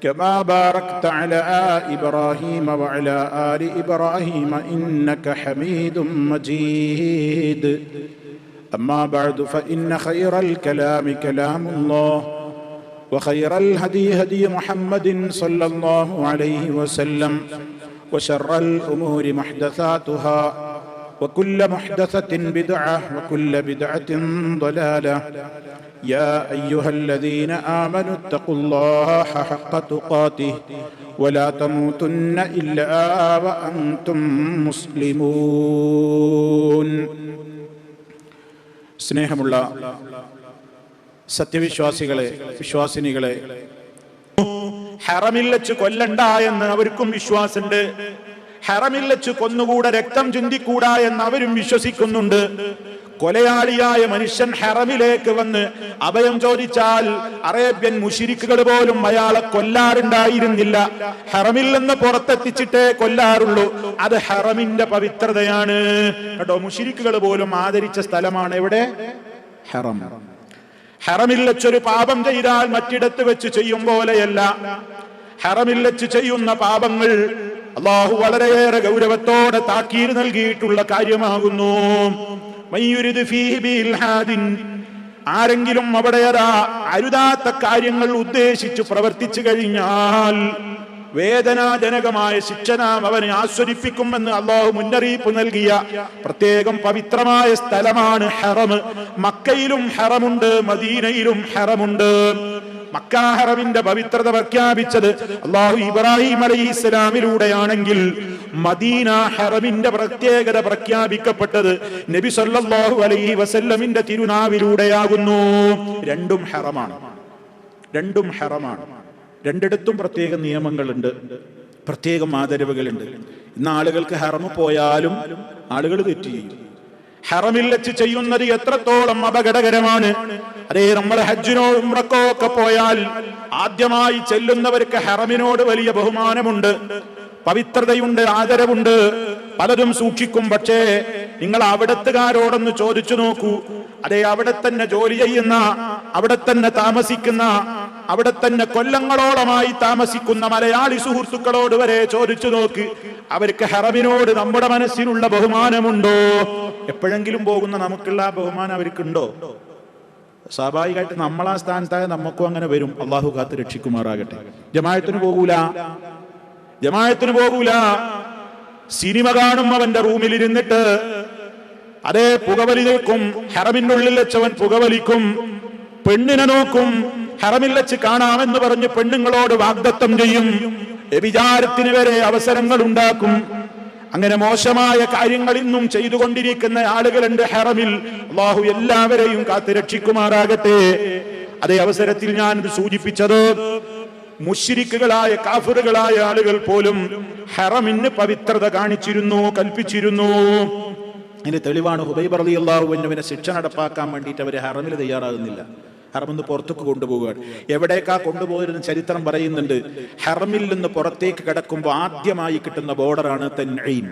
كما باركت على إبراهيم وعلى آل إبراهيم إنك حميد مجيد. أما بعد فإن خير الكلام كلام الله وخير الهدي هدي محمد صلى الله عليه وسلم وشر الأمور محدثاتها وكل محدثة بدعة وكل بدعة ضلالة يا أيها الذين آمنوا اتقوا الله حق تقاته ولا تموتن إلا وأنتم مسلمون സ്നേഹമുള്ള സത്യവിശ്വാസികളെ വിശ്വാസിനികളെ ഹറമിൽ വെച്ച് കൊല്ലണ്ട എന്ന് അവർക്കും വിശ്വാസമുണ്ട് ഹറമിൽ വെച്ച് കൊന്നുകൂടെ രക്തം ചിന്തിക്കൂടാ എന്ന് അവരും വിശ്വസിക്കുന്നുണ്ട്. കൊലയാളിയായ മനുഷ്യൻ ഹറമിലേക്ക് വന്ന് അഭയം ചോദിച്ചാൽ അറേബ്യൻ മുഷിരിക്കുകൾ പോലും അയാളെ കൊല്ലാറുണ്ടായിരുന്നില്ല. ഹറമിൽ നിന്ന് പുറത്തെത്തിച്ചിട്ടേ കൊല്ലാറുള്ളൂ. അത് ഹറമിന്റെ പവിത്രതയാണ്. കേട്ടോ മുഷിരിക്കുകൾ പോലും ആദരിച്ച സ്ഥലമാണ് എവിടെ? ഹറം ഹറമിൽ വെച്ചൊരു പാപം ചെയ്താൽ മറ്റിടത്ത് വെച്ച് ചെയ്യും പോലെയല്ല. ഹറമിൽ വെച്ച് ചെയ്യുന്ന പാപങ്ങൾ അള്ളാഹു വളരെയേറെ ഗൗരവത്തോടെ താക്കീർ നൽകിയിട്ടുള്ള കാര്യമാകുന്നു. ആരെങ്കിലും അവിടെ അരുതാത്ത കാര്യങ്ങൾ ഉദ്ദേശിച്ചു പ്രവർത്തിച്ചു കഴിഞ്ഞാൽ വേദനാജനകമായ ശിക്ഷ നാം അവനെ ആസ്വദിപ്പിക്കുമെന്ന് അള്ളാഹു മുന്നറിയിപ്പ് നൽകിയ പ്രത്യേകം പവിത്രമായ സ്ഥലമാണ് ഹറം മക്കയിലും ഹറമുണ്ട് മദീനയിലും ഹറമുണ്ട്. മക്കാഹറമിന്റെ പവിത്രത പ്രഖ്യാപിച്ചത് അള്ളാഹു ഇബ്രാഹിം അലൈഹി ഇസ്ലാമിലൂടെയാണെങ്കിൽ മദീന ഹറമിന്റെ പ്രത്യേകത പ്രഖ്യാപിക്കപ്പെട്ടത് നബി സല്ലല്ലാഹു അലൈഹി വസല്ലമിന്റെ തിരുനാവിലൂടെയാകുന്നു. രണ്ടും ഹറമാണ്. രണ്ടും ഹറമാണ്. രണ്ടിടത്തും പ്രത്യേക നിയമങ്ങളുണ്ട് പ്രത്യേകം ആദരവുകളുണ്ട്. ഇന്ന് ആളുകൾക്ക് ഹറമ് പോയാലും ആളുകൾ തെറ്റ് ചെയ്യും. ഹറമിൽ വെച്ച് ചെയ്യുന്നത് എത്രത്തോളം അപകടകരമാണ്. അതേ നമ്മൾ ഹജ്ജിനോ ഉമ്രക്കോ ഒക്കെ പോയാൽ ആദ്യമായി ചെല്ലുന്നവർക്ക് ഹറമിനോട് വലിയ ബഹുമാനമുണ്ട് പവിത്രതയുണ്ട് ആദരവുണ്ട്. പലരും സൂക്ഷിക്കും പക്ഷേ നിങ്ങൾ അവിടത്തുകാരോടൊന്ന് ചോദിച്ചു നോക്കൂ. അതെ അവിടെ തന്നെ ജോലി ചെയ്യുന്ന അവിടെ തന്നെ താമസിക്കുന്ന അവിടെ തന്നെ കൊല്ലങ്ങളോളമായി താമസിക്കുന്ന മലയാളി സുഹൃത്തുക്കളോട് വരെ ചോദിച്ചു നോക്ക്. അവർക്ക് ഹറമിനോട് നമ്മുടെ മനസ്സിനുള്ള ബഹുമാനമുണ്ടോ? എപ്പോഴെങ്കിലും പോകുന്ന നമുക്കുള്ള ആ ബഹുമാനം അവർക്കുണ്ടോ? സ്വാഭാവികമായിട്ട് നമ്മളാ സ്ഥാനത്തായ നമുക്കും അങ്ങനെ വരും. അള്ളാഹു കാത്ത് രക്ഷിക്കുമാറാകട്ടെ. ജമായത്തിന് പോകൂല. ജമായത്തിന് പോകൂല. സിനിമ കാണും അവന്റെ റൂമിൽ ഇരുന്നിട്ട് അതേ പുകവലി നിൽക്കും വെച്ചവൻ പുകവലിക്കും. പെണ്ണിനെ നോക്കും. ഹറമിൽ വെച്ച് കാണാമെന്ന് പറഞ്ഞ് പെണ്ണുങ്ങളോട് വാഗ്ദത്തം ചെയ്യും. വ്യഭിചാരത്തിന് വരെ അവസരങ്ങൾ ഉണ്ടാക്കും അങ്ങനെ മോശമായ കാര്യങ്ങൾ ഇന്നും ചെയ്തുകൊണ്ടിരിക്കുന്ന ആളുകളുണ്ട് ഹറമിൽ. അള്ളാഹു എല്ലാവരെയും കാത്തു രക്ഷിക്കുമാറാകട്ടെ. അതേ അവസരത്തിൽ ഞാൻ സൂചിപ്പിച്ചത് മുഷിരിക്കുകളായ കാഫറുകളായ ആളുകൾ പോലും ഹറമിന് പവിത്രത കാണിച്ചിരുന്നു കൽപ്പിച്ചിരുന്നു. അതിന് തെളിവാണ് ഹുബൈബ് അലി അള്ളാഹുവിനെ ശിക്ഷ നടപ്പാക്കാൻ വേണ്ടിയിട്ട് അവർ ഹറമിൽ തയ്യാറാകുന്നില്ല. ഹറമിന്ന് പുറത്തേക്ക് കൊണ്ടുപോകുകയാണ് എവിടേക്കാ കൊണ്ടുപോയിരുന്ന ചരിത്രം പറയുന്നുണ്ട്. ഹറമിൽ നിന്ന് പുറത്തേക്ക് കിടക്കുമ്പോൾ ആദ്യമായി കിട്ടുന്ന ബോർഡറാണ് തെൻഈം.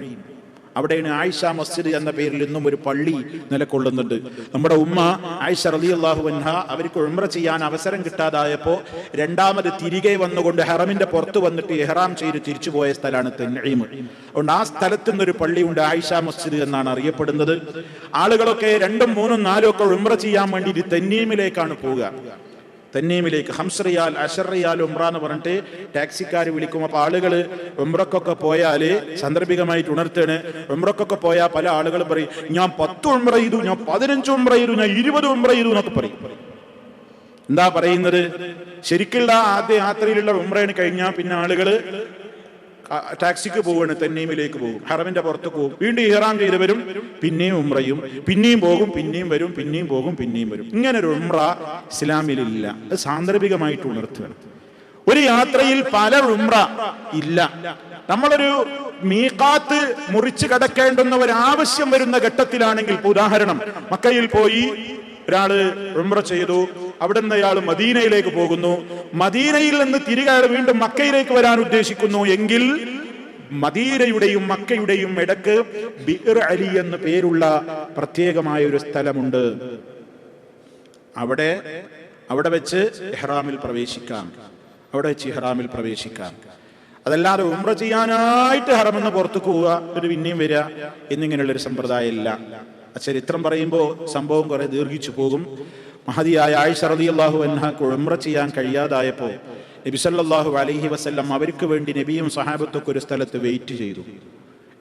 അവിടെയാണ് ആയിഷ മസ്ജിദ് എന്ന പേരിൽ ഇന്നും ഒരു പള്ളി നിലകൊള്ളുന്നുണ്ട്. നമ്മുടെ ഉമ്മ ആയിഷ റലി അള്ളാഹു അൻഹ അവർക്ക് ഉംറ ചെയ്യാൻ അവസരം കിട്ടാതായപ്പോൾ രണ്ടാമത് തിരികെ വന്നുകൊണ്ട് ഹെറമിന്റെ പുറത്ത് വന്നിട്ട് എഹ്റാം ചെയ്ത് തിരിച്ചു പോയ സ്ഥലമാണ് തെന്നീമ് അതുകൊണ്ട് ആ സ്ഥലത്തു നിന്നൊരു പള്ളിയുണ്ട് ആയിഷ മസ്ജിദ് എന്നാണ് അറിയപ്പെടുന്നത്. ആളുകളൊക്കെ രണ്ടും മൂന്നും നാലും ഒക്കെ ഉംറ ചെയ്യാൻ വേണ്ടി തെന്നീമിലേക്കാണ് പോവുക. തന്നീമിലേക്ക് ഹംസറിയാൽ അഷറിയാൽ ഉംറ എന്ന് പറഞ്ഞിട്ട് ടാക്സിക്കാർ വിളിക്കും. അപ്പൊ ആളുകൾ ഉംറക്കൊക്കെ പോയാൽ സാന്ദർഭികമായിട്ട് ഉണർത്തേണ് ഉംറക്കൊക്കെ പോയാൽ പല ആളുകളും പറയും ഞാൻ പത്ത് ഉംറ ചെയ്തു ഞാൻ പതിനഞ്ച് ഉംറ ചെയ്തു ഞാൻ ഇരുപത് ഉംറ ചെയ്തു എന്നൊക്കെ പറയും. എന്താ പറയുന്നത്? ശരിക്കുള്ള ആദ്യ യാത്രയിലുള്ള ഉംറയാണ് കഴിഞ്ഞാൽ പിന്നെ ആളുകൾ ക- ടാക്സിക്ക് പോവാണ് തെന്നീമിലേക്ക് പോകും. ഹറമിന്റെ പുറത്ത് പോകും. വീണ്ടും ഇഹ്റാം ചെയ്ത് വരും. പിന്നെയും ഉമ്രയും പിന്നെയും പോകും പിന്നെയും വരും പിന്നെയും പോകും പിന്നെയും വരും. ഇങ്ങനെ ഒരു ഉമ്ര ഇസ്ലാമിലില്ല. അത് സാന്ദർഭികമായിട്ട് ഉണർത്തുകയാണ്. ഒരു യാത്രയിൽ പല ഉമ്ര ഇല്ല. നമ്മളൊരു മീക്കാത്ത് മുറിച്ച് കടക്കേണ്ടുന്ന ഒരു ആവശ്യം വരുന്ന ഘട്ടത്തിലാണെങ്കിൽ ഉദാഹരണം മക്കയിൽ പോയി ഒരാൾ ഉംറ ചെയ്തു. അവിടെ നിന്ന് അയാൾ മദീനയിലേക്ക് പോകുന്നു. മദീനയിൽ നിന്ന് തിരികെ വീണ്ടും മക്കയിലേക്ക് വരാൻ ഉദ്ദേശിക്കുന്നു എങ്കിൽ മദീനയുടെയും മക്കയുടെയും ഇടയ്ക്ക് ബിർ അലി എന്ന് പേരുള്ള പ്രത്യേകമായ ഒരു സ്ഥലമുണ്ട്. അവിടെ അവിടെ വെച്ച് ഇഹ്റാമിൽ പ്രവേശിക്കാം. അവിടെ വെച്ച് ഇഹ്റാമിൽ പ്രവേശിക്കാം. അതല്ലാതെ ഉമ്ര ചെയ്യാനായിട്ട് ഹറമെന്ന് പുറത്തു പോവുക ഒരു പിന്നെയും വരിക എന്നിങ്ങനെയുള്ള ഒരു സമ്പ്രദായം ഇല്ല ചരിത്രം പറയുമ്പോൾ സംഭവം കുറെ ദീർഘിച്ചു പോകും. മഹതിയായ ആയിഷ റളിയല്ലാഹു അൻഹക്ക് ഉംറ ചെയ്യാൻ കഴിയാതായപ്പോൾ നബിസല്ലാഹു അലൈഹി വസല്ലം അവർക്ക് വേണ്ടി നബിയും സഹാബത്തൊക്കെ ഒരു സ്ഥലത്ത് വെയിറ്റ് ചെയ്തു.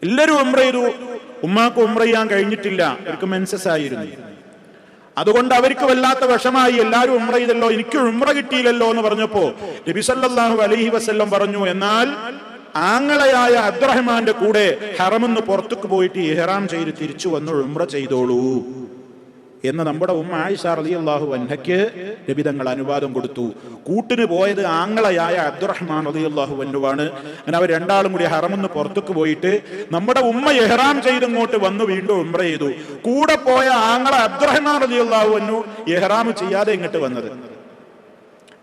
എല്ലാവരും ഉംറ ചെയ്തു. ഉമ്മാക്ക് ഉംറ ചെയ്യാൻ കഴിഞ്ഞിട്ടില്ല. അവർക്ക് മെൻസസ് ആയിരുന്നു. അതുകൊണ്ട് അവർക്ക് വല്ലാത്ത വിഷമായി എല്ലാവരും ഉംറ ചെയ്തല്ലോ എനിക്ക് ഉംറ കിട്ടിയില്ലല്ലോ എന്ന് പറഞ്ഞപ്പോ നബിസല്ലാഹു അലൈഹി വസല്ലം പറഞ്ഞു എന്നാൽ ആങ്ങളയായ അബ്ദുറഹ്മാന്റെ കൂടെ ഹറമെന്ന് പുറത്തേക്ക് പോയിട്ട് ഇഹ്റാം ചെയ്ത് തിരിച്ചു വന്ന് ഉംറ ചെയ്തോളൂ. എന്ന് നമ്മുടെ ഉമ്മ ആയിഷ അലി അള്ളാഹു വന്നയ്ക്ക് രബിതങ്ങൾ അനുവാദം കൊടുത്തു. കൂട്ടിന് പോയത് ആങ്ങളയായ അബ്ദുറഹ്മാൻ അലി അള്ളാഹു വന്നുവാണ് അങ്ങനെ അവർ രണ്ടാളും കൂടി ഹറമെന്ന് പുറത്തേക്ക് പോയിട്ട് നമ്മുടെ ഉമ്മ എഹ്റാം ചെയ്ത് ഇങ്ങോട്ട് വന്ന് വീണ്ടും ഉംറ ചെയ്തു. കൂടെ പോയ ആങ്ങള അബ്ദുറഹ്മാൻ അലി അള്ളാഹു വന്നു എഹ്റാം ചെയ്യാതെ ഇങ്ങോട്ട് വന്നത്.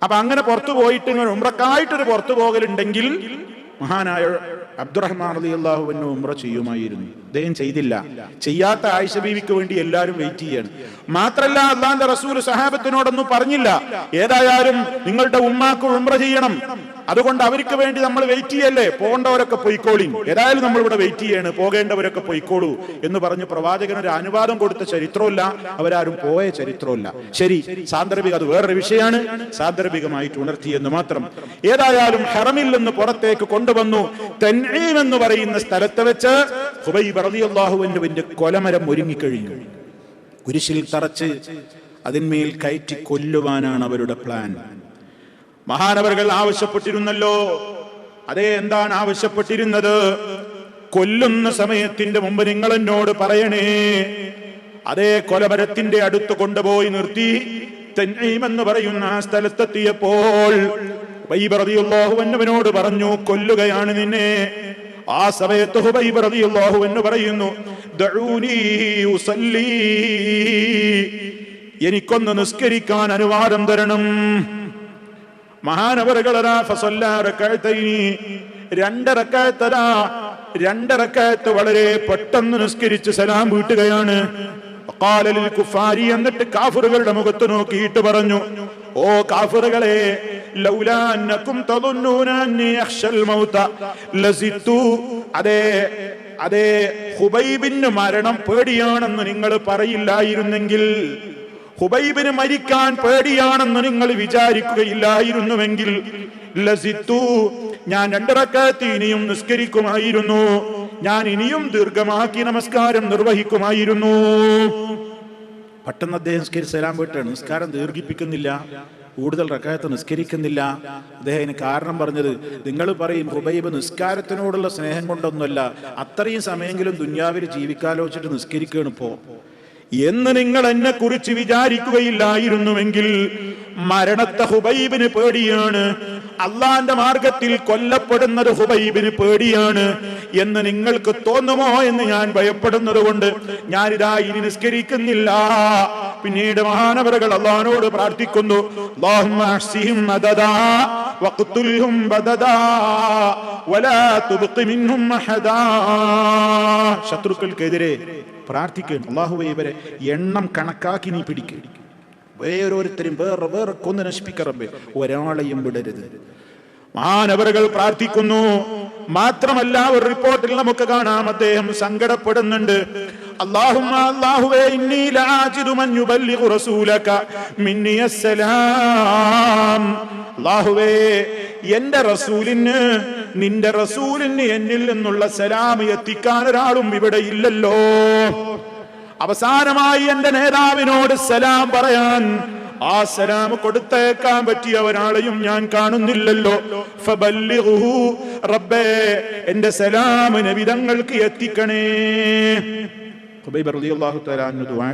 അപ്പൊ അങ്ങനെ പുറത്തു പോയിട്ട് ഇങ്ങനെ ഉമ്രക്കായിട്ടൊരു പുറത്തു പോകലുണ്ടെങ്കിൽ മഹാനായ അബ്ദുറഹ്മാൻ അലി അള്ളാഹുവിന് ഉമ്ര ചെയ്യുമായിരുന്നു. അദ്ദേഹം ചെയ്തില്ല. ചെയ്യാത്ത ആയിഷ ബീവിക്ക് വേണ്ടി എല്ലാവരും വെയിറ്റ് ചെയ്യാണ്. മാത്രല്ല അള്ളാന്റെ റസൂൽ സഹാബത്തിനോടൊന്നും പറഞ്ഞില്ല. ഏതായാലും നിങ്ങളുടെ ഉമ്മാക്ക് ഉമ്ര ചെയ്യണം. അതുകൊണ്ട് അവർക്ക് വേണ്ടി നമ്മൾ വെയിറ്റ് ചെയ്യല്ലേ? പോകേണ്ടവരൊക്കെ പൊയ്ക്കോളി ഏതായാലും നമ്മൾ ഇവിടെ വെയിറ്റ് ചെയ്യാണ്. പോകേണ്ടവരൊക്കെ പൊയ്ക്കോളൂ എന്ന് പറഞ്ഞ് പ്രവാചകൻ ഒരു അനുവാദം കൊടുത്ത ചരിത്രമില്ല അവരാരും പോയ ചരിത്രമില്ല ശരി സാന്ദർഭിക അത് വേറൊരു വിഷയമാണ്. സാന്ദർഭികമായിട്ട് ഉണർത്തി എന്ന് മാത്രം. ഏതായാലും ഹെറമിൽ നിന്ന് പുറത്തേക്ക് കൊണ്ടുവന്നു. തെന്നീം എന്ന് പറയുന്ന സ്ഥലത്ത് വെച്ച് കൊലമരം ഒരുങ്ങിക്കഴിഞ്ഞു. കുരിശിൽ തറച്ച് അതിന്മേൽ കയറ്റി കൊല്ലുവാനാണ് അവരുടെ പ്ലാൻ മഹാനവറുകൾ ആവശ്യപ്പെട്ടിരുന്നല്ലോ. അതേ എന്താണ് ആവശ്യപ്പെട്ടിരുന്നത്? കൊല്ലുന്ന സമയത്തിന്റെ മുമ്പ് നിങ്ങൾ എന്നോട് പറയണേ. അതേ കൊലമരത്തിന്റെ അടുത്ത് കൊണ്ടുപോയി നിർത്തി. എന്ന് പറയുന്ന ആ സ്ഥലത്തെത്തിയപ്പോൾ അൻഹുവിനോട് പറഞ്ഞു കൊല്ലുകയാണ് നിന്നെ. ആ സമയത്ത് ഹുബൈബ് റളിയല്ലാഹു എന്ന് പറയുന്നു എനിക്കൊന്ന് നിസ്കരിക്കാൻ അനുവാദം തരണം. മഹാനവറുകളരാ ഫസൊല്ലാറക്കാഴ്ത്തൈനി രണ്ടറക്കാഴ്ത്തരാ രണ്ടറക്കാഴ്ത്ത് വളരെ പെട്ടെന്ന് നിസ്കരിച്ച് സലാം വീട്ടുകയാണ്. കാലലിൽ കുഫാരി എന്നിട്ട് കാഫറുകളുടെ മുഖത്ത് നോക്കിയിട്ട് പറഞ്ഞു ഓ കാഫറുകളെ ലൗലാന്നക്കും ലസിത്തു അതേ അതേ ഹുബൈബിന് മരണം പേടിയാണെന്ന് നിങ്ങൾ പറയില്ലായിരുന്നെങ്കിൽ ഹുബൈബിന് മരിക്കാൻ പേടിയാണെന്ന് നിങ്ങൾ വിചാരിക്കുകയില്ലായിരുന്നുവെങ്കിൽ ലസിത്തു ഞാൻ രണ്ടിറക്കത്ത് ഇനിയും നിസ്കരിക്കുമായിരുന്നു. ഞാൻ ഇനിയും ദീർഘമാക്കി നമസ്കാരം നിർവഹിക്കുമായിരുന്നു. പെട്ടെന്ന് അദ്ദേഹം നിസ്കരിച്ചലാൻ പോയിട്ടാണ് നിസ്കാരം ദീർഘിപ്പിക്കുന്നില്ല കൂടുതൽ റക്കായത്ത് നിസ്കരിക്കുന്നില്ല. അദ്ദേഹം കാരണം പറഞ്ഞത് നിങ്ങൾ പറയും ഹുബൈബ് നിസ്കാരത്തിനോടുള്ള സ്നേഹം കൊണ്ടൊന്നുമല്ല അത്രയും സമയമെങ്കിലും ദുന്യാവിൽ ജീവിക്കാലോചിച്ചിട്ട് നിസ്കരിക്കുകയാണ് ഇപ്പോ. എന്ന് നിങ്ങൾ എന്നെ കുറിച്ച് വിചാരിക്കുകയില്ലായിരുന്നുവെങ്കിൽ മരണത്തെ ഹുബൈബിന് പേടിയാണ്. അള്ളാന്റെ മാർഗത്തിൽ കൊല്ലപ്പെടുന്നത് ഹുബൈബിന് പേടിയാണ് എന്ന് നിങ്ങൾക്ക് തോന്നുമോ എന്ന് ഞാൻ ഭയപ്പെടുന്നത് കൊണ്ട് ഞാനിതാ ഇനി നിസ്കരിക്കുന്നില്ല. പിന്നീട് മഹാനവരകൾ അള്ളഹാനോട് പ്രാർത്ഥിക്കുന്നു ശത്രുക്കൾക്കെതിരെ പ്രാർത്ഥിക്കുന്നു ഇവരെ എണ്ണം കണക്കാക്കി നീ പിടിക്കും. വേറോരുത്തരും വേറെ വേറെ കൊന്ന് നശിപ്പിക്കറമ്പേ ഒരാളെയും വിടരുത്. മാനവറുകൾ പ്രാർത്ഥിക്കുന്നു. മാത്രമല്ല ഒരു റിപ്പോർട്ടിൽ നമുക്ക് കാണാം അദ്ദേഹം സങ്കടപ്പെടുന്നുണ്ട്. എന്റെ റസൂലിന് നിന്റെ റസൂലിന് എന്നിൽ നിന്നുള്ള സലാം എത്തിക്കാൻ ഒരാളും ഇവിടെ ഇല്ലല്ലോ. അവസാനമായി എന്റെ നേതാവിനോട് സലാം പറയാൻ ആ സലാം കൊടുത്തേക്കാൻ പറ്റിയ ഒരാളെയും ഞാൻ കാണുന്നില്ലല്ലോ. റബ്ബേ എന്റെ സലാം നബിതങ്ങൾക്ക് എത്തിക്കണേ.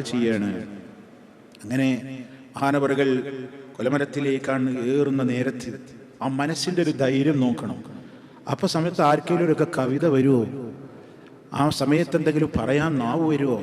ചെയ്യാണ്. അങ്ങനെ മഹാനവറുകൾ കൊലമരത്തിലേക്കാണ് ഏറുന്ന നേരത്ത് ആ മനസ്സിന്റെ ഒരു ധൈര്യം നോക്കണം. അപ്പൊ സമയത്ത് ആർക്കെങ്കിലും ഒരു കവിത വരുമോ ആ സമയത്ത് എന്തെങ്കിലും പറയാൻ നാവ് വരുമോ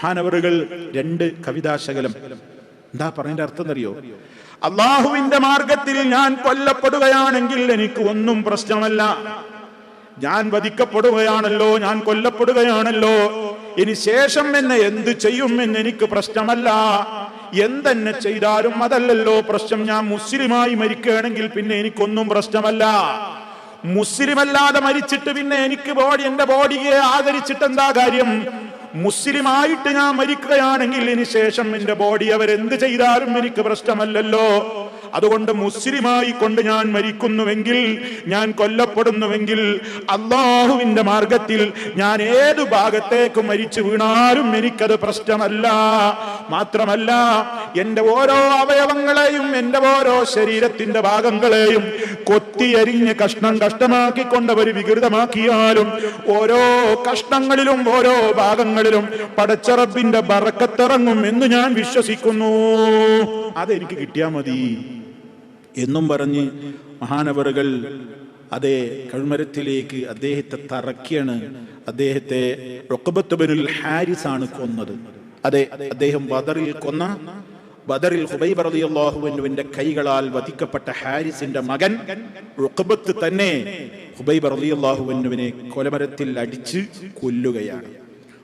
മഹാനവറുകൾ രണ്ട് കവിതാശകലം. എന്താ പറഞ്ഞതിന്റെ അർത്ഥം അറിയോ അള്ളാഹുവിന്റെ മാർഗത്തിൽ ഞാൻ കൊല്ലപ്പെടുകയാണെങ്കിൽ എനിക്ക് ഒന്നും പ്രശ്നമല്ല. ഞാൻ വധിക്കപ്പെടുകയാണല്ലോ ഞാൻ കൊല്ലപ്പെടുകയാണല്ലോ. ഇനി ശേഷം എന്നെ എന്ത് ചെയ്യും എന്ന് എനിക്ക് പ്രശ്നമല്ല. എന്തെന്നെ ചെയ്താലും അതല്ലല്ലോ പ്രശ്നം. ഞാൻ മുസ്ലിമായി മരിക്കുകയാണെങ്കിൽ പിന്നെ എനിക്കൊന്നും പ്രശ്നമല്ല. മുസ്ലിമല്ലാതെ മരിച്ചിട്ട് പിന്നെ എനിക്ക് ബോഡി എന്റെ ബോഡിയെ ആദരിച്ചിട്ട് എന്താ കാര്യം? മുസ്ലിമായിട്ട് ഞാൻ മരിക്കുകയാണെങ്കിൽ ഇനി ശേഷം എന്റെ ബോഡി അവരെന്ത് ചെയ്താലും എനിക്ക് പ്രശ്നമല്ലല്ലോ. അതുകൊണ്ട് മുസ്ലിമായി കൊണ്ട് ഞാൻ മരിക്കുന്നുവെങ്കിൽ ഞാൻ കൊല്ലപ്പെടുന്നുവെങ്കിൽ അള്ളാഹുവിന്റെ മാർഗത്തിൽ ഞാൻ ഏതു ഭാഗത്തേക്ക് മരിച്ചു വീണാലും എനിക്കത് പ്രശ്നമല്ല. മാത്രമല്ല എന്റെ ഓരോ അവയവങ്ങളെയും എന്റെ ഓരോ ശരീരത്തിന്റെ ഭാഗങ്ങളെയും കൊത്തിയരിഞ്ഞ് കഷ്ണം കഷ്ടമാക്കിക്കൊണ്ടവർ വികൃതമാക്കിയാലും ഓരോ കഷ്ണങ്ങളിലും ഓരോ ഭാഗങ്ങളിലും പടച്ചറബിന്റെ ബറക്കത്തിറങ്ങും എന്ന് ഞാൻ വിശ്വസിക്കുന്നു. അതെനിക്ക് കിട്ടിയാൽ മതി. എന്നും പറഞ്ഞ് മഹാനവറുകൾ അതേ കഴുമരത്തിലേക്ക് അദ്ദേഹത്തെ തറക്കിയാണ്. അദ്ദേഹത്തെ റൊക്കബത്തുബനുൽ ഹാരിസ് ആണ് കൊന്നത്. അതെ അദ്ദേഹം ബദറിൽ കൊന്ന ബദറിൽ ഹുബൈബ് കൈകളാൽ വധിക്കപ്പെട്ട ഹാരിസിന്റെ മകൻ റുഖബത്ത് തന്നെ ഹുബൈബ് റളിയല്ലാഹുവിനെ കൊലമരത്തിൽ അടിച്ച് കൊല്ലുകയാണ്.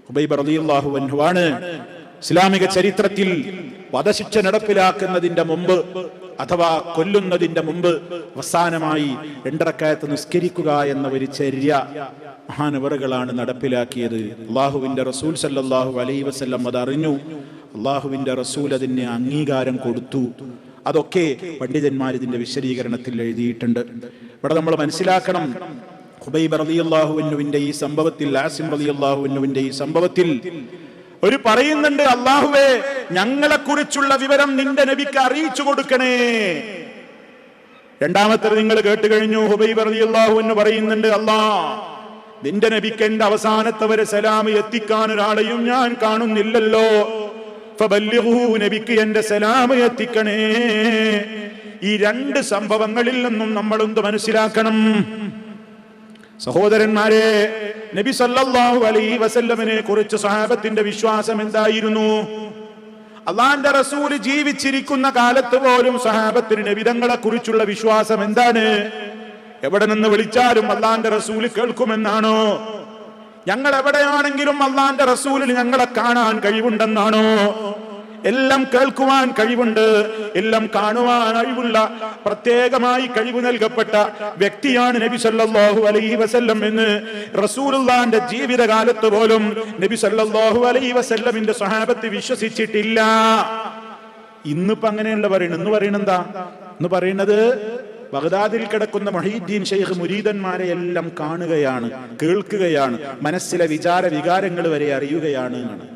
ഹുബൈബ് റളിയല്ലാഹുവിനുവാണ് ഇസ്ലാമിക ചരിത്രത്തിൽ വധശിക്ഷ നടപ്പിലാക്കുന്നതിന്റെ മുമ്പ് അഥവാ കൊല്ലുന്നതിന്റെ മുമ്പ് അവസാനമായി രണ്ടരക്കയത്ത് നിസ്കരിക്കുക എന്ന ഒരു ചര്യ മഹാനവറുകളാണ് നടപ്പിലാക്കിയത്. അള്ളാഹുവിന്റെ റസൂൽ സല്ലാഹു അലൈ വസല്ലം അത് അറിഞ്ഞു അള്ളാഹുവിന്റെ റസൂൽ അതിന് അംഗീകാരം കൊടുത്തു. അതൊക്കെ പണ്ഡിതന്മാർ ഇതിന്റെ വിശദീകരണത്തിൽ എഴുതിയിട്ടുണ്ട്. ഇവിടെ നമ്മൾ മനസ്സിലാക്കണം. ഹുബൈബ് റളിയല്ലാഹുവിന്റെ ഈ സംഭവത്തിൽ ആസിം റളിയല്ലാഹുവിന്റെ ഈ സംഭവത്തിൽ ഒരു പറയുന്നുണ്ട് അള്ളാഹുവേ ഞങ്ങളെ കുറിച്ചുള്ള വിവരം നിന്റെ നബിക്ക് അറിയിച്ചു കൊടുക്കണേ. രണ്ടാമത്തെ നിങ്ങൾ കേട്ട് കഴിഞ്ഞു ഹുബൈബ് റളിയല്ലാഹു എന്ന് പറയുന്നുണ്ട് അല്ലാ നിന്റെ നബിക്ക് എന്റെ അവസാനത്തെ വരെ സലാം എത്തിക്കാൻ ഒരാളെയും ഞാൻ കാണുന്നില്ലല്ലോ. നബിക്ക് എന്റെ സലാം എത്തിക്കണേ. ഈ രണ്ട് സംഭവങ്ങളിൽ നിന്നും നമ്മൾ എന്ത് മനസ്സിലാക്കണം? സഹോദരന്മാരെ നബി സല്ലല്ലാഹു അലൈഹി വസല്ലമനെ കുറിച്ച് സഹാബത്തിന്റെ വിശ്വാസം എന്തായിരുന്നു? അള്ളാന്റെ റസൂൽ ജീവിച്ചിരിക്കുന്ന കാലത്ത് പോലും സഹാബത്തിന് നബിതങ്ങളെ കുറിച്ചുള്ള വിശ്വാസം എന്താണ്? എവിടെ നിന്ന് വിളിച്ചാലും അള്ളാന്റെ റസൂൽ കേൾക്കുമെന്നാണോ? ഞങ്ങൾ എവിടെയാണെങ്കിലും അള്ളാന്റെ റസൂലിന് ഞങ്ങളെ കാണാൻ കഴിവുണ്ടെന്നാണോ? എല്ലാം കേൾക്കുവാൻ കഴിവുണ്ട്. എല്ലാം കാണുവാൻ കഴിവുള്ള പ്രത്യേകമായി കഴിവ് നൽകപ്പെട്ട വ്യക്തിയാണ് നബി സല്ലാഹു അലൈഹി വസല്ലം എന്ന് റസൂലുള്ളാന്റെ ജീവിതകാലത്ത് പോലും നബി സല്ലാഹു അലൈഹി വസല്ലമിന്റെ സ്വഹാബത്ത് വിശ്വസിച്ചിട്ടില്ല. ഇന്നിപ്പോ അങ്ങനെയുള്ള പറയുന്നത് ഇന്ന് പറയണെന്താ എന്ന് പറയുന്നത് ബഗ്ദാദിൽ കിടക്കുന്ന മൊഹീദ്ദീൻ ഷെയ്ഖ് മുരീദന്മാരെ എല്ലാം കാണുകയാണ് കേൾക്കുകയാണ് മനസ്സിലെ വിചാര വികാരങ്ങൾ വരെ അറിയുകയാണ് എന്നാണ്.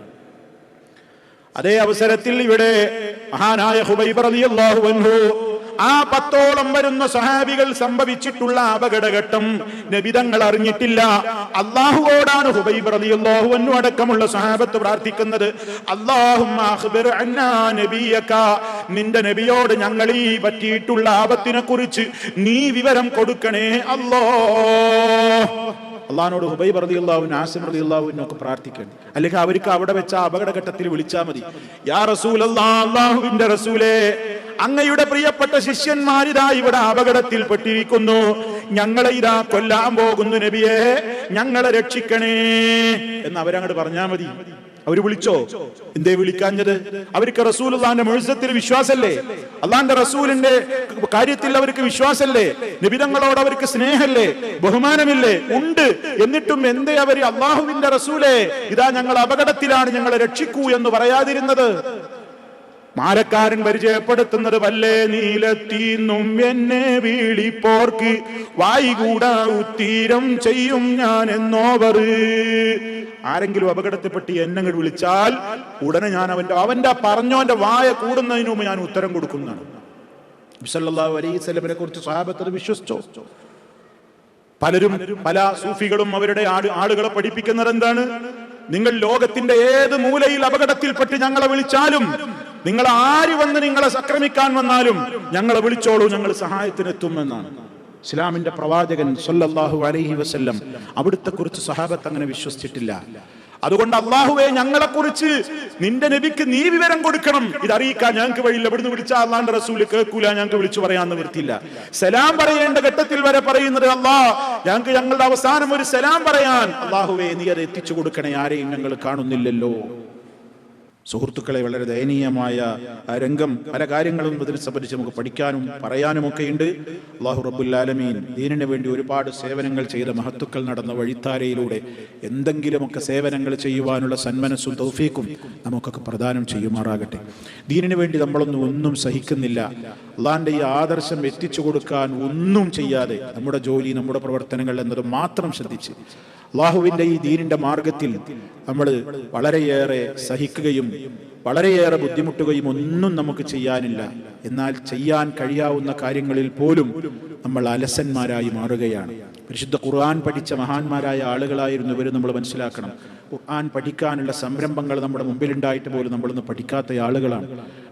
അതേ അവസരത്തിൽ ഇവിടെ മഹാനായ ഹുബൈബ് റളിയല്ലാഹു അൻഹു ആ പത്തോളം വരുന്ന സഹാബികൾ സംഭവിച്ചിട്ടുള്ള അപകടഘട്ടം നബിതങ്ങൾ അറിഞ്ഞിട്ടില്ല. അള്ളാഹുവോടാണ് ഹുബൈബ് റളിയല്ലാഹു അൻഹു അടക്കമുള്ള സഹാബത്ത് പ്രാർത്ഥിക്കുന്നത്. അല്ലാഹുമ്മ അഖ്ബിർ അന്നാ നബിയക നിന്റെ നബിയോട് ഞങ്ങൾ ഈ പറ്റിയിട്ടുള്ള ആപത്തിനെ കുറിച്ച് നീ വിവരം കൊടുക്കണേ അല്ലോ അള്ളഹാനോട് ഹുബൈ പ്രതി അള്ളാഹുവിന് ആസിം പ്രതി അള്ളാഹുവിനൊക്കെ പ്രാർത്ഥിക്കണം അല്ലെങ്കിൽ അവർക്ക് അവിടെ വെച്ച അപകടഘട്ടത്തിൽ വിളിച്ചാൽ മതി. യാ റസൂൽ അള്ളാഹുവിന്റെ റസൂലേ അങ്ങയുടെ പ്രിയപ്പെട്ട ശിഷ്യന്മാരിതാ ഇവിടെ അപകടത്തിൽ പെട്ടിരിക്കുന്നു. ഞങ്ങളെ ഇതാ കൊല്ലാൻ പോകുന്നു നബിയെ ഞങ്ങളെ രക്ഷിക്കണേ എന്ന് അവരങ്ങോട്ട് പറഞ്ഞാൽ മതി. അവർ വിളിച്ചോ? എന്തേ വിളിക്കാഞ്ഞത്? അവർക്ക് റസൂൽ അള്ളാന്റെ മുഴുസത്തിൽ വിശ്വാസല്ലേ? അള്ളാന്റെ റസൂലിന്റെ കാര്യത്തിൽ അവർക്ക് വിശ്വാസല്ലേ? നിബിതങ്ങളോട് അവർക്ക് സ്നേഹല്ലേ? ബഹുമാനമില്ലേ? ഉണ്ട്. എന്നിട്ടും എന്തേ അവർ അള്ളാഹുവിന്റെ റസൂലേ? ഇതാ ഞങ്ങൾ അപകടത്തിലാണ് ഞങ്ങളെ രക്ഷിക്കൂ എന്ന് പറയാതിരുന്നത്. മാരക്കാരൻ പരിചയപ്പെടുത്തുന്നത് വല്ലേ നീലത്തീന്നും എന്നെ വീളിപ്പോർക്ക് വായികൂടാ ഉത്തീരം ചെയ്യും ഞാൻ എന്നോവർ ആരെങ്കിലും അപകടത്തിൽപ്പെട്ട് എന്നെ വിളിച്ചാൽ ഉടനെ ഞാൻ അവന്റെ അവന്റെ പറഞ്ഞോന്റെ വായ കൂടുന്നതിന് മുമ്പ് ഞാൻ ഉത്തരം കൊടുക്കുന്നതാണ്. അലൈഹി വസല്ലമയെ കുറിച്ച് സ്വഹാബത്ത് വിശ്വസിച്ചോ? പലരും പല സൂഫികളും അവരുടെ ആളുകളെ പഠിപ്പിക്കുന്നത് എന്താണ് നിങ്ങൾ ലോകത്തിന്റെ ഏത് മൂലയിൽ അപകടത്തിൽപ്പെട്ട് ഞങ്ങളെ വിളിച്ചാലും നിങ്ങൾ ആര് വന്ന് നിങ്ങളെ സക്രമിക്കാൻ വന്നാലും ഞങ്ങളെ വിളിച്ചോളൂ ഞങ്ങൾ സഹായത്തിനെത്തും എന്നാണ്. ഇസ്ലാമിന്റെ പ്രവാചകൻ സൊല്ലാഹു അലൈഹി വസ്ല്ലം അവിടുത്തെ കുറിച്ച് സഹാബത്ത് അങ്ങനെ വിശ്വസിച്ചിട്ടില്ല. അതുകൊണ്ട് അള്ളാഹുവെ ഞങ്ങളെ കുറിച്ച് നിന്റെ നബിക്ക് നീ വിവരം കൊടുക്കണം. ഇത് അറിയിക്കാൻ ഞങ്ങൾക്ക് വഴിയില്ല. ഇവിടുന്ന് വിളിച്ച അള്ളാന്റെ റസൂൽ കേൾക്കൂല ഞങ്ങൾക്ക് വിളിച്ചു പറയാന്ന് വൃത്തിയില്ല സലാം പറയേണ്ട ഘട്ടത്തിൽ വരെ പറയുന്നത് അള്ളാ ഞങ്ങൾക്ക് ഞങ്ങളുടെ അവസാനം ഒരു സലാം പറയാൻ. അള്ളാഹുവെ നീ അത് എത്തിച്ചു കൊടുക്കണേ ആരെയും ഞങ്ങൾ കാണുന്നില്ലല്ലോ. സുഹൃത്തുക്കളെ വളരെ ദയനീയമായ രംഗം പല കാര്യങ്ങളും ഇതിനെ സംബന്ധിച്ച് നമുക്ക് പഠിക്കാനും പറയാനും ഒക്കെ ഉണ്ട്. അള്ളാഹു റബുല്ലാലമീൻ ദീനിനു വേണ്ടി ഒരുപാട് സേവനങ്ങൾ ചെയ്ത മഹത്തുക്കൾ നടന്ന വഴിത്താരയിലൂടെ എന്തെങ്കിലുമൊക്കെ സേവനങ്ങൾ ചെയ്യുവാനുള്ള സന്മനസ്സും തൗഫീക്കും നമുക്കൊക്കെ പ്രദാനം ചെയ്യുമാറാകട്ടെ. ദീനിനു വേണ്ടി നമ്മളൊന്നും ഒന്നും സഹിക്കുന്നില്ല. അള്ളാഹിന്റെ ഈ ആദർശം എത്തിച്ചു കൊടുക്കാൻ ഒന്നും ചെയ്യാതെ നമ്മുടെ ജോലി നമ്മുടെ പ്രവർത്തനങ്ങൾ എന്നത് മാത്രം ശ്രദ്ധിച്ച് അള്ളാഹുവിന്റെ ഈ ദീനിന്റെ മാർഗത്തിൽ നമ്മൾ വളരെയേറെ സഹിക്കുകയും വളരെയേറെ ബുദ്ധിമുട്ടുകയും ഒന്നും നമുക്ക് ചെയ്യാനില്ല. എന്നാൽ ചെയ്യാൻ കഴിയാവുന്ന കാര്യങ്ങളിൽ പോലും നമ്മൾ അലസന്മാരായി മാറുകയാണ്. പരിശുദ്ധ ഖുർആൻ പഠിച്ച മഹാന്മാരായ ആളുകളായിരുന്നു ഇവർ നമ്മൾ മനസ്സിലാക്കണം. ഖുർആൻ പഠിക്കാനുള്ള സംരംഭങ്ങൾ നമ്മുടെ മുമ്പിലുണ്ടായിട്ട് പോലും നമ്മളൊന്ന് പഠിക്കാത്ത ആളുകളാണ്.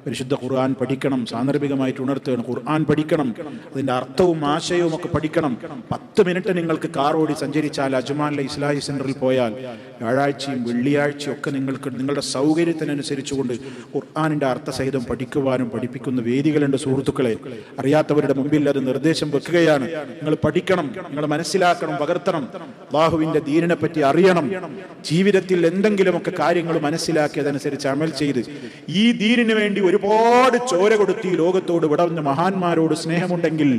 പരിശുദ്ധ ഖുർആൻ പഠിക്കണം സാന്ദർഭികമായിട്ട് ഉണർത്തുകയാണ്. ഖുർആൻ പഠിക്കണം അതിന്റെ അർത്ഥവും ആശയവും ഒക്കെ പഠിക്കണം. പത്ത് മിനിറ്റ് നിങ്ങൾക്ക് കാർ ഓടി സഞ്ചരിച്ചാൽ അജ്മാനിലെ ഇസ്ലാഹി സെന്ററിൽ പോയാൽ വ്യാഴാഴ്ചയും വെള്ളിയാഴ്ചയും ഒക്കെ നിങ്ങൾക്ക് നിങ്ങളുടെ സൗകര്യത്തിനനുസരിച്ചുകൊണ്ട് ഖുർആാനിന്റെ അർത്ഥസഹിതം പഠിക്കുവാനും പഠിപ്പിക്കുന്ന വേദികളുണ്ട് സുഹൃത്തുക്കളെ. അറിയാത്തവരുടെ മുമ്പിൽ അത് നിർദ്ദേശം വെക്കുകയാണ്. നിങ്ങൾ പഠിക്കണം നിങ്ങൾ മനസ്സിലാക്കണം പകർത്തണം. അള്ളാഹുവിന്റെ ദീനിനെ പറ്റി അറിയണം. ജീവിതത്തിൽ എന്തെങ്കിലുമൊക്കെ കാര്യങ്ങൾ മനസ്സിലാക്കി അതനുസരിച്ച് അമൽ ചെയ്ത് ഈ ദീനിന് വേണ്ടി ഒരുപാട് ചോര കൊടുത്തി ലോകത്തോട് വിടർന്ന മഹാന്മാരോട് സ്നേഹമുണ്ടെങ്കിൽ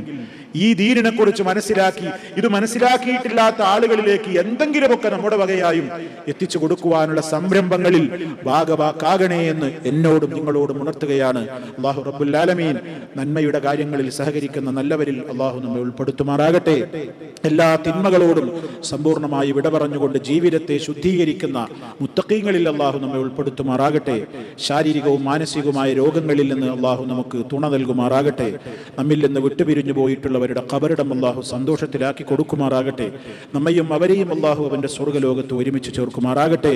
ഈ ദീനിനെ കുറിച്ച് മനസ്സിലാക്കി ഇത് മനസ്സിലാക്കിയിട്ടില്ലാത്ത ആളുകളിലേക്ക് എന്തെങ്കിലുമൊക്കെ നമ്മുടെ വകയായും എത്തിച്ചു കൊടുക്കുവാനുള്ള സംരംഭങ്ങളിൽ ഭാഗവാക്കാകണേ എന്ന് എന്നോടും നിങ്ങളോടും ഉണർത്തുകയാണ്. അള്ളാഹു റബ്ബുല്ലാലമീൻ നന്മയുടെ കാര്യങ്ങളിൽ സഹകരിക്കുന്ന നല്ലവരിൽ അള്ളാഹു നമ്മെ ഉൾപ്പെടുത്തുമാറാകട്ടെ. എല്ലാ തിന്മകളോടും സമ്പൂർണമായി വിട പറഞ്ഞുകൊണ്ട് ജീവിതത്തെ ശുദ്ധീകരിക്കുന്ന മുത്തക്കീങ്ങളിൽ അള്ളാഹു നമ്മെ ഉൾപ്പെടുത്തുമാറാകട്ടെ. ശാരീരികവും മാനസികവുമായ രോഗങ്ങളിൽ നിന്ന് അള്ളാഹു നമുക്ക് തുണ നൽകുമാറാകട്ടെ. നമ്മിൽ നിന്ന് വിട്ടുപിരിഞ്ഞു പോയിട്ടുള്ളവരുടെ കബറിടം അള്ളാഹു സന്തോഷത്തിലാക്കി കൊടുക്കുമാറാകട്ടെ നമ്മയും അവരെയും അള്ളാഹു അവന്റെ സ്വർഗ്ഗലോകത്ത് ഒരുമിച്ച് ചേർക്കുമാറാകട്ടെ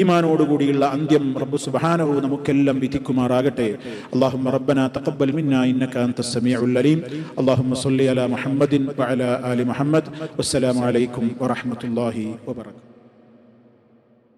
ഈമാനോടുകൂടിയുള്ള അന്ത്യം റബ്ബു സുബ്ഹാനഹു നമുക്കെല്ലാം വിധിക്കുമാറാകട്ടെ اللهم ربنا تقبل منا انك انت السميع العليم اللهم صل على محمد وعلى ال محمد والسلام عليكم ورحمه الله وبركاته